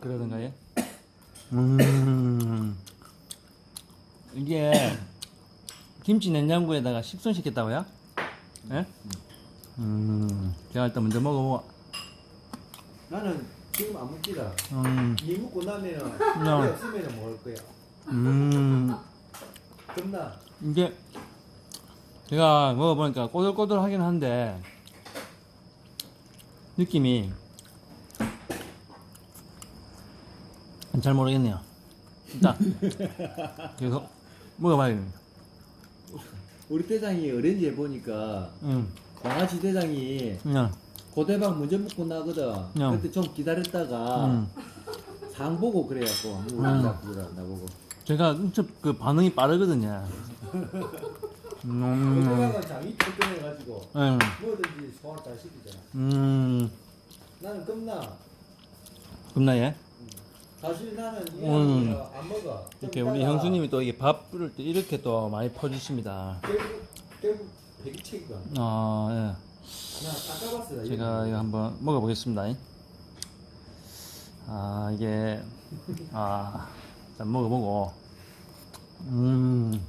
그러던가요? 음 이게 김치 냉장고에다가 식순시켰다고요? 예? 음 제가 일단 먼저 먹어 나는 지금 안 먹기라. 음, 니 먹고 나면은 필요 음. 없으면 먹을 거야. 음 겁나. 이게 제가 먹어보니까 꼬들꼬들하긴 한데 느낌이 음, 잘 모르겠네요. 일단 그래서 먹어봐야겠네요. 우리 대장이 어린이에 보니까 음. 응. 강아지 대장이 그냥 고대방 문제 묻고 나거든. 응. 그때 좀 기다렸다가 응. 상 보고 그래갖고 울다 나보고. 제가 그 반응이 빠르거든요. 음, 고대방은 장이 쫓겨내가지고 예. 뭐든지 소화 잘 시키잖아. 음, 나는 겁나. 겁나예? 사실 나는 음. 안 먹어. 이렇게 우리 형수님이 또 이게 밥 부를 이렇게 또 많이 퍼주십니다. 아, 예. 제가 이거 한번 먹어보겠습니다. 아, 이게, 아, 일단 먹어보고. 음,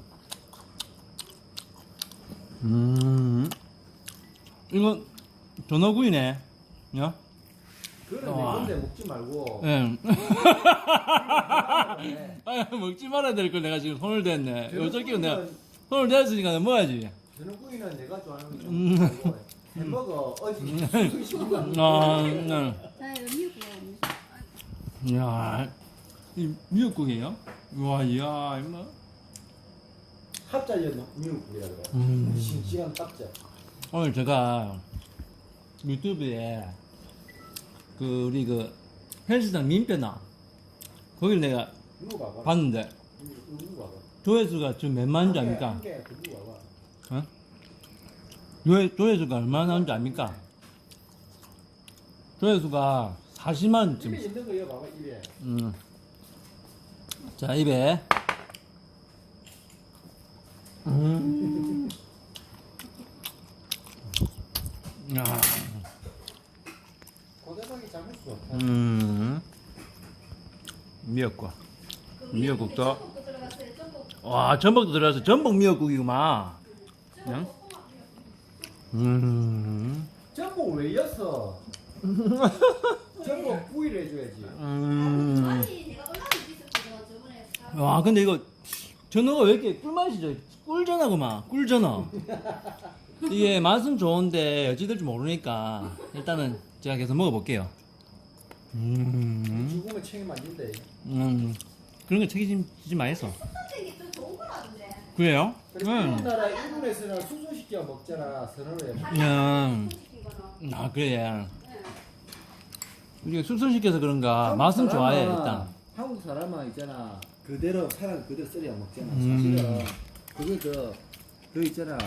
음, 이건 전어구이네. 야? 그런데 어. 먹지 말고. 예. 아, 먹지 말아야 될 걸 내가 지금 손을 댔네. 어저께 내가 손을 댔으니까 뭐야지. 저녁구이는 내가 좋아하는 거 음. 햄버거 어디 시키고 음. 아, 네. 야, 이 미역국이에요? 와, 야, 임마. 합자리에 미국이라 그래. 음. 싱싱한 딱자. 오늘 제가 유튜브에 그 우리 그 헬스장 민폐나 거길 내가 봤는데 조회수가 지금 몇 만인지 압니까? 어? 조회수가 얼마나 나온지 압니까? 조회수가 40만 쯤. 음. 자, 입에. 음. 야. 음. 미역국. 미역국도. 와, 전복도 들어가서 전복 미역국이구만. 그냥? 음. 전복 왜 였어? 전복 구이를 해줘야지. 음. 와, 근데 이거 전어가 왜 이렇게 꿀맛이죠? 꿀전어구만. 꿀전어. 이게 맛은 좋은데 어찌 될지 모르니까 일단은 제가 계속 먹어볼게요. 음. 죽음의 책임 아닌데. 음. 그런 거 책임지지 마해서. 그래요? 네. 우리나라 응. 일본에서는 숙소시켜 먹잖아 선언을 음. 아 그래 우리가 네. 숙소시켜서 그런가 맛은 좋아해 일단 한국 사람은 있잖아 그대로 사람 그대로 썰어 먹잖아 음. 사실은 음. 그그 있잖아.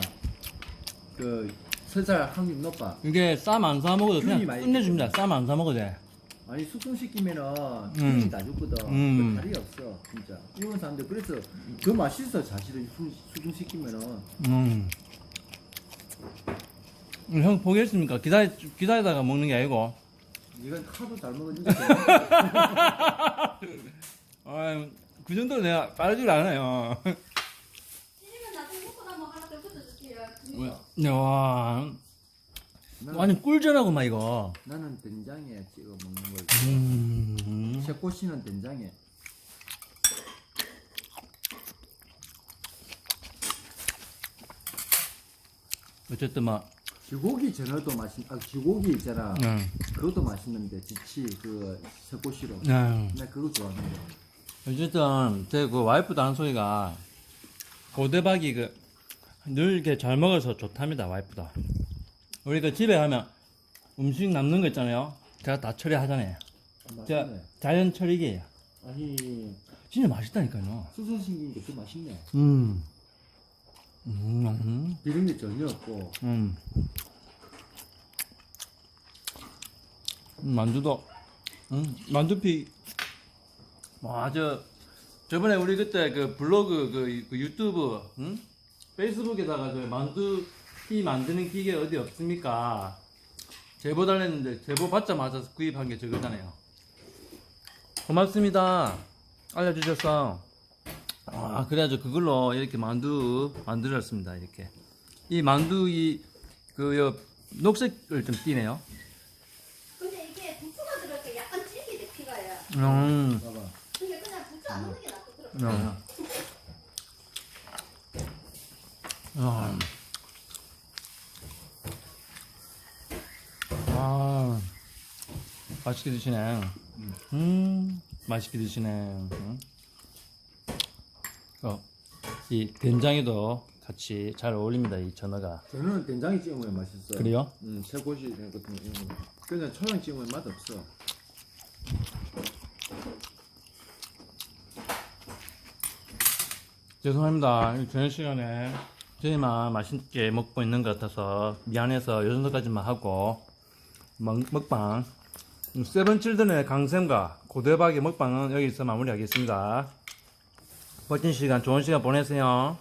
그 설사 확률 높아. 이게 쌈 안 사 먹어도 그냥 끝내줍니다. 쌈 안 사 먹어도 돼. 아니 숙성시키면은 음. 힘이 다 죽거든. 음. 그 다리 없어 진짜. 일본 사람들 그래서 더 맛있어 사실은 숙성시키면은. 음. 형 포기했습니까? 기다리, 기다리다가 먹는 게 아니고. 이건 카도 잘 먹으니까. 아, 그 정도로 내가 빠르질 않아요. 찌리면 나중에 먹고 나면 하나 더 붙여줄게요. 뭐야? 네, 와, 아니 꿀전하구만 이거. 나는 된장에 찍어 먹는 걸 음. 셰코 씨는 된장에 어쨌든 막. 쥐고기 전어도 맛있 아 쥐고기 있잖아 음. 그것도 맛있는데 지치 그 셰코 씨로 음. 나 그거 좋아해. 어쨌든 제그 와이프 단소이가 고대박이 그 늘 이렇게 잘 먹어서 좋답니다 와이프다. 우리가 집에 가면 음식 남는 거 있잖아요. 제가 다 처리하잖아요. 제가 자연 처리기예요. 아니 진짜 맛있다니까요. 수선 생긴 것도 맛있네. 음. 음. 음. 비린 게 전혀 없고 음. 음. 만두도, 음, 만두피. 와, 저, 저번에 우리 그때 그 블로그, 그, 그 유튜브, 음? 페이스북에다가 저 만두 이 만드는 기계 어디 없습니까? 제보 달랬는데 제보 받자마자 구입한 게 저거잖아요. 고맙습니다. 알려주셔서. 아, 그래가지고 그걸로 이렇게 만두 만들었습니다. 이렇게. 이 만두 이, 그, 녹색을 좀 띠네요. 근데 이게 부추가 들어갈 약간 질기게 피가요. 음. 근데 그냥 부추 안 음. 넣는 게 낫겠더라고요. 음. 음. 맛있게 드시네. 음, 맛있게 드시네. 음. 어, 이 된장에도 같이 잘 어울립니다. 이 전어가. 저는 된장에 찍어 먹으면 맛있어. 그래요? 음, 새고시 같은 거. 그냥 초장 찍어 먹으면 맛 없어. 죄송합니다. 이 저녁 시간에 저희만 맛있게 먹고 있는 것 같아서 미안해서 요 정도까지만 하고 먹, 먹방 세븐칠든의 강샘과 고대박의 먹방은 여기서 마무리하겠습니다. 멋진 시간, 좋은 시간 보내세요.